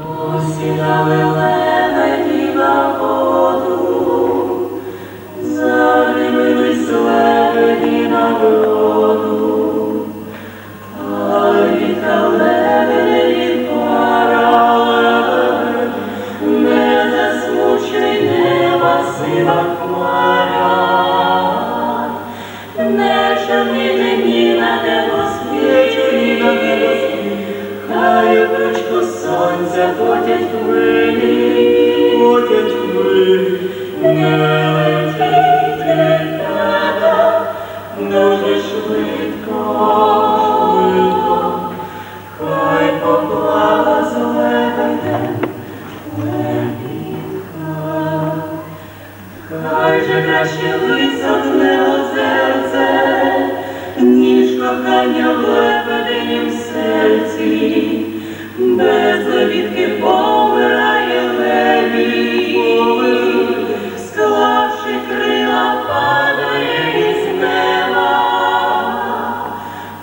Посідали лебеді на воду, на воду, а віта лебеді пара не засмучуй неба сива хмаря, не чорніти ручку сонця потять хвилі, потять хвилі, не летіть реката, дуже швидко, швидко, хай поплава злегене, лебідка. Хай же краще висохне озерце, ніж кохання в лебединім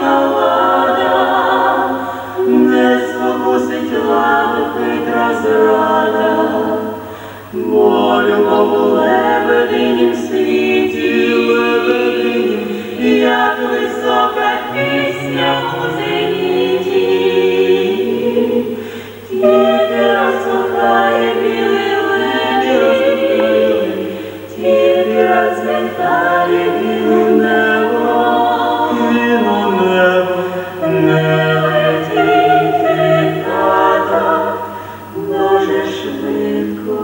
закрила, не спокусить хитра зрада, бо любов у лебединім світі, лебединім, як висока пісня у швидко,